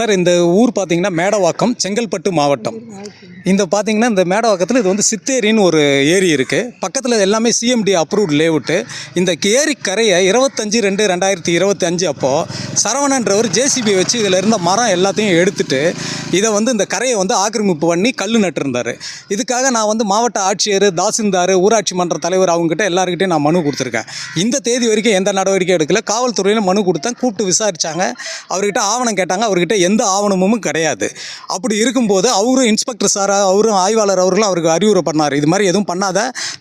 Sir இந்த ஊர் பார்த்தீங்கன்னா மேடவாக்கம் செங்கல்பட்டு மாவட்டம். இந்த பார்த்தீங்கன்னா இந்த மேடவாக்கத்தில் இது வந்து சித்தேரின்னு ஒரு ஏரி இருக்குது பக்கத்தில் எல்லாமே சிஎம்டி அப்ரூவ்ட் லேவுட்டு இந்த ஏரி கரையை இருபத்தஞ்சி ரெண்டு ரெண்டாயிரத்தி இருபத்தி அஞ்சு அப்போது சரவணன்றவர் ஜேசிபி வச்சு இதில் இருந்த மரம் எல்லாத்தையும் எடுத்துட்டு இதை வந்து இந்த கரையை வந்து ஆக்கிரமிப்பு பண்ணி கல் நட்டிருந்தார். இதுக்காக நான் வந்து மாவட்ட ஆட்சியர் தாசில்தார் ஊராட்சி மன்ற தலைவர் அவங்ககிட்ட எல்லாருக்கிட்டையும் நான் மனு கொடுத்துருக்கேன். இந்த தேதி வரைக்கும் எந்த நடவடிக்கையும் எடுக்கல. காவல்துறையில் மனு கொடுத்தேன். கூப்பிட்டு விசாரிச்சாங்க. அவர்கிட்ட ஆவணம் கேட்டாங்க. அவர்கிட்ட எந்த ஆவணமும் கிடையாது. அப்படி இருக்கும்போது அவரும் இன்ஸ்பெக்டர் சார் அவரும் ஆய்வாளர் அவர்களும் அவருக்கு அறிவுரை பண்ணார். இது மாதிரி எதுவும் பண்ணாத.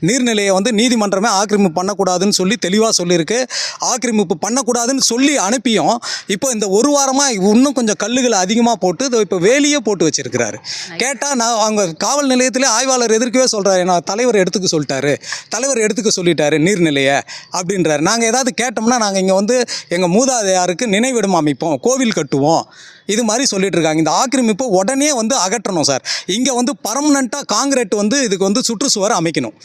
நீர்நிலையை வந்து நீதிமன்றமே ஆக்கிரமிப்பு பண்ணக்கூடாதுன்னு சொல்லி தெளிவாக சொல்லியிருக்கு. ஆக்கிரமிப்பு பண்ணக்கூடாதுன்னு சொல்லி அனுப்பியும் இப்போ இந்த ஒரு வாரமாக இன்னும் கொஞ்சம் கல்லுகளை அதிகமாக போட்டு இப்போ வேலியே போட்டு வச்சிருக்கிறாரு. கேட்டால் நான் அவங்க காவல் நிலையத்திலே ஆய்வாளர் எதிர்க்கவே சொல்கிறாரு நான் தலைவர் எடுத்துக்க சொல்லிட்டாரு. தலைவர் எடுத்துக்க சொல்லிட்டாரு நீர்நிலையை அப்படின்றாரு. நாங்கள் ஏதாவது கேட்டோம்னா நாங்கள் இங்கே வந்து எங்கள் மூதாதையாருக்கு நினைவிடம் அமைப்போம். கோவில் கட்டுவோம். இது மாதிரி சொல்லிட்டு இருக்காங்க இந்த ஆக்கிரமிப்பை உடனே வந்து அகற்றணும் சார். இங்கே வந்து பர்மனண்ட்டாக காங்கிரீட் வந்து இதுக்கு வந்து சுற்றுச்சுவர் அமைக்கணும்.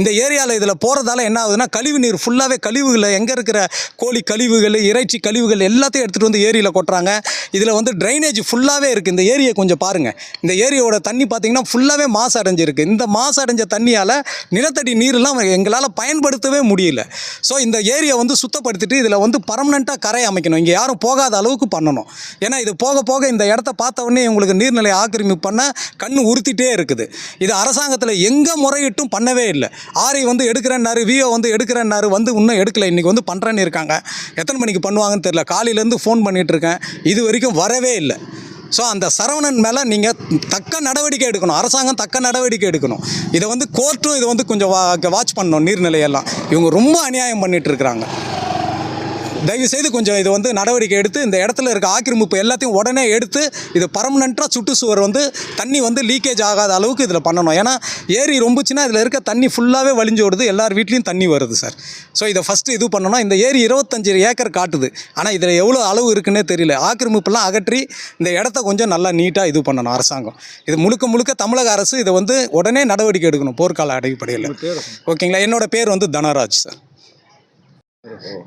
இந்த ஏரியாவில் இதில் போகிறதால என்ன ஆகுதுன்னா கழிவு நீர் ஃபுல்லாகவே கழிவுகளை எங்கே இருக்கிற கோழி கழிவுகள் இறைச்சி கழிவுகள் எல்லாத்தையும் எடுத்துகிட்டு வந்து ஏரியில் கொட்டுறாங்க. இதில் வந்து ட்ரைனேஜ் ஃபுல்லாகவே இருக்குது இந்த ஏரியை கொஞ்சம் பாருங்கள் இந்த ஏரியோட தண்ணி பார்த்தீங்கன்னா ஃபுல்லாகவே மாசு அடைஞ்சிருக்கு. இந்த மாசு அடைஞ்ச தண்ணியால் நிலத்தடி நீர்லாம் எங்களால் பயன்படுத்தவே முடியல. ஸோ இந்த ஏரியை வந்து சுத்தப்படுத்திட்டு இதில் வந்து பர்மனெண்ட்டாக கரை அமைக்கணும். இங்கே யாரும் போகாத அளவுக்கு பண்ணணும். ஏன்னா இது போக போக இந்த இடத்த பார்த்த உடனே உங்களுக்கு நீர்நிலை ஆக்கிரமிப்பு பண்ண கண் உறுத்திட்டே இருக்குது. இது அரசாங்கத்தில் எங்கே முறையிட்டும் பண்ணவே இல்லை. ஆரி வந்து எடுக்கிறேன்னாரு விஓ வந்து எடுக்கிறேன்னாரு வந்து இன்னும் எடுக்கலை. இன்றைக்கி வந்து பண்ணுறேன்னு இருக்காங்க. எத்தனை மணிக்கு பண்ணுவாங்கன்னு தெரியல. காலையிலேருந்து ஃபோன் பண்ணிகிட்டு இருக்கேன். இது வரைக்கும் வரவே இல்லை. ஸோ அந்த சரவணன் மேலே நீங்கள் தக்க நடவடிக்கை எடுக்கணும். அரசாங்கம் தக்க நடவடிக்கை எடுக்கணும். இதை வந்து கோர்ட்டும் இதை வந்து கொஞ்சம் வா வாட்ச் பண்ணணும். நீர்நிலையெல்லாம். இவங்க ரொம்ப அநியாயம் பண்ணிகிட்டு இருக்கிறாங்க. தயவு செய்து கொஞ்சம் இது வந்து நடவடிக்கை எடுத்து இந்த இடத்துல இருக்க ஆக்கிரமிப்பு எல்லாத்தையும் உடனே எடுத்து இது பர்மனெண்ட்டாக சுற்றுச்சுவர் வந்து தண்ணி வந்து லீக்கேஜ் ஆகாத அளவுக்கு இதில் பண்ணணும். ஏன்னா ஏரி ரொம்பச்சுன்னா இதில் இருக்க தண்ணி ஃபுல்லாகவே வழிஞ்சு ஓடுது எல்லார் வீட்லேயும் தண்ணி வருது சார் ஸோ இதை ஃபஸ்ட்டு இது பண்ணணும் இந்த ஏரி இருபத்தஞ்சு ஏக்கர் காட்டுது. ஆனால் இதில் எவ்வளோ அளவு இருக்குன்னே தெரியல. ஆக்கிரமிப்பெல்லாம் அகற்றி இந்த இடத்த கொஞ்சம் நல்லா நீட்டாக இது பண்ணணும் அரசாங்கம். இது முழுக்க முழுக்க தமிழக அரசு இதை வந்து உடனே நடவடிக்கை எடுக்கணும் போர்க்கால அடிப்படையில். ஓகேங்களா? என்னோட பேர் வந்து தனராஜ் சார்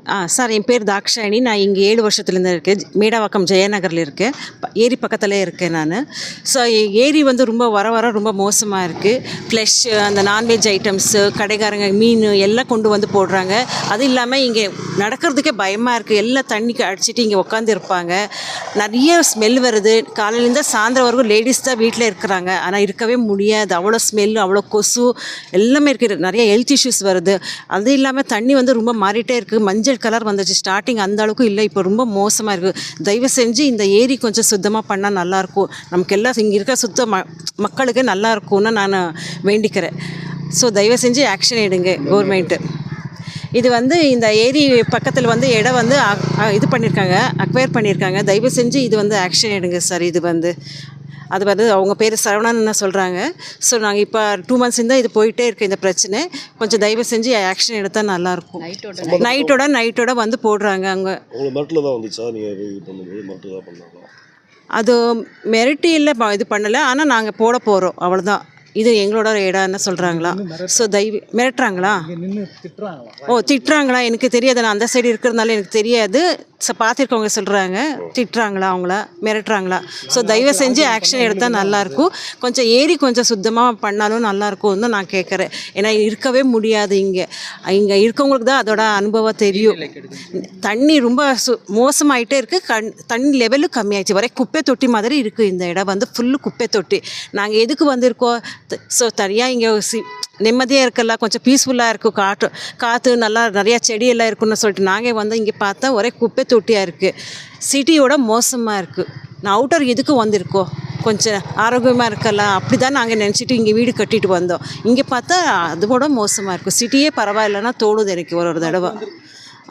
ஆ சார் என் பேர் தாக்ஷாயணி. நான் இங்கே ஏழு வருஷத்துலேருந்து இருக்கேன். மேடாவாக்கம் ஜெயநகரில் இருக்கேன். ப- ஏரி பக்கத்தில் இருக்கேன் நான். ஸோ ஏரி வந்து ரொம்ப வர வர ரொம்ப மோசமாக இருக்குது ஃப்ளஷ் அந்த நான்வெஜ் ஐட்டம்ஸு கடைக்காரங்க மீன் எல்லாம் கொண்டு வந்து போடுறாங்க. அது இல்லாமல் இங்கே நடக்கிறதுக்கே பயமாக இருக்குது எல்லாம் தண்ணிக்கு அடிச்சிட்டு இங்கே உட்காந்து இருப்பாங்க. நிறைய ஸ்மெல் வருது. காலையிலேருந்து சாயந்தரம் வரைக்கும் லேடிஸ் தான் வீட்டில் இருக்கிறாங்க. ஆனால் இருக்கவே முடியாது. அவ்வளோ ஸ்மெல் அவ்வளோ கொசு எல்லாமே இருக்குது நிறைய ஹெல்த் இஷ்யூஸ் வருது. அது இல்லாமல் தண்ணி வந்து ரொம்ப மாறிட்டே இருக்குது மஞ்சள் கலர் வந்துச்சு ஸ்டார்டிங் அந்த அளவுக்கு இல்லை. இப்போ ரொம்ப மோசமாக இருக்குது தயவு செஞ்சு இந்த ஏரி கொஞ்சம் சுத்தமாக பண்ணால் நல்லாயிருக்கும் நமக்கு எல்லாம் இங்கே இருக்க சுத்த ம மக்களுக்கு நல்லா இருக்கும்னு நான் வேண்டிக்கிறேன். ஸோ தயவு செஞ்சு ஆக்ஷன் எடுங்க கவர்மெண்ட்டு இது வந்து இந்த ஏரி பக்கத்தில் வந்து இடம் வந்து இது பண்ணியிருக்காங்க அக்வயர் பண்ணியிருக்காங்க தயவு செஞ்சு இது வந்து ஆக்ஷன் எடுங்க சார் இது வந்து அது வந்து அவங்க பேர் சரவணன் சொல்கிறாங்க ஸோ நாங்கள் இப்போ டூ மந்த்ஸ் இருந்தால் இது போயிட்டே இருக்கு இந்த பிரச்சனை. கொஞ்சம் தயவு செஞ்சு ஆக்ஷன் எடுத்தால் நல்லாயிருக்கும் நைட்டோட நைட்டோட வந்து போடுறாங்க அங்கே. அது மெரிட்டி இல்லை ப- இது பண்ணலை. ஆனால் நாங்கள் போட போகிறோம் அவ்வளோதான் இது எங்களோட இடம்னு சொல்கிறாங்களா ஸோ தயவு மிரட்டுறாங்களா? ஓ திட்டுறாங்களா? எனக்கு தெரியாது. நான் அந்த சைடு இருக்கிறதுனால எனக்கு தெரியாது. பார்த்துருக்கவங்க சொல்கிறாங்க திட்டுறாங்களா அவங்கள மிரட்டுறாங்களா? ஸோ தயவு செஞ்சு ஆக்ஷன் எடுத்தால் நல்லாயிருக்கும் கொஞ்சம் ஏரி கொஞ்சம் சுத்தமாக பண்ணாலும் நல்லாயிருக்கும்னு தான் நான் கேட்குறேன் ஏன்னா இருக்கவே முடியாது இங்கே. இங்கே இருக்கவங்களுக்கு தான் அதோட அனுபவம் தெரியும். தண்ணி ரொம்ப சு மோசமாயிட்டே இருக்குது கண் தண்ணி லெவலும் கம்மியாயிடுச்சு. வரை குப்பை தொட்டி மாதிரி இருக்குது இந்த இடம் வந்து ஃபுல்லு குப்பை தொட்டி. நாங்கள் எதுக்கு வந்திருக்கோம்? ஸோ தனியாக இங்கே சி நிம்மதியாக இருக்கல கொஞ்சம் பீஸ்ஃபுல்லாக இருக்கும் காற்று காற்று நல்லா நிறையா செடியெல்லாம் இருக்குன்னு சொல்லிட்டு நாங்கள் வந்து இங்கே பார்த்தா ஒரே குப்பை தொட்டியாக இருக்குது சிட்டியோட மோசமாக இருக்குது நான் அவுட்டர் எதுக்கு வந்திருக்கோம் கொஞ்சம் ஆரோக்கியமாக இருக்கலாம் அப்படி தான் நாங்கள் நினச்சிட்டு இங்கே வீடு கட்டிட்டு வந்தோம். இங்கே பார்த்தா அதோட மோசமாக இருக்கும் சிட்டியே பரவாயில்லைன்னா தோணுது எனக்கு ஒரு ஒரு தடவை.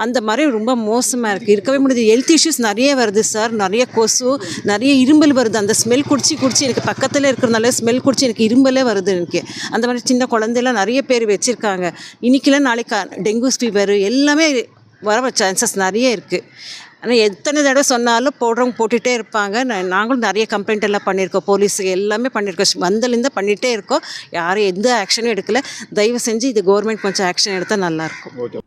அந்த மாதிரி ரொம்ப மோசமாக இருக்குது இருக்கவே முடியாது. ஹெல்த் இஷ்யூஸ் நிறைய வருது சார் நிறைய கொசு நிறைய இரும்பல் வருது. அந்த ஸ்மெல் குடிச்சு குடிச்சு எனக்கு பக்கத்தில் இருக்கிறனால ஸ்மெல் குடிச்சு எனக்கு இரும்பலே வருது எனக்கு. அந்த மாதிரி சின்ன குழந்தைலாம் நிறைய பேர் வச்சுருக்காங்க. இன்றைக்கெல்லாம் நாளைக்கு டெங்கு ஃபீவர் எல்லாமே வர சான்சஸ் நிறைய இருக்குது ஆனால் எத்தனை தடவை சொன்னாலும் போடுறவங்க போட்டுகிட்டே இருப்பாங்க. நாங்களும் நிறைய கம்ப்ளைண்ட் எல்லாம் பண்ணியிருக்கோம். போலீஸுக்கு எல்லாமே பண்ணியிருக்கோம். வந்தலேருந்து பண்ணிகிட்டே இருக்கோம். யாரும் எந்த ஆக்ஷனும் எடுக்கல. தயவு செஞ்சு இது கவர்மெண்ட் கொஞ்சம் ஆக்ஷன் எடுத்தால் நல்லாயிருக்கும் ஓகே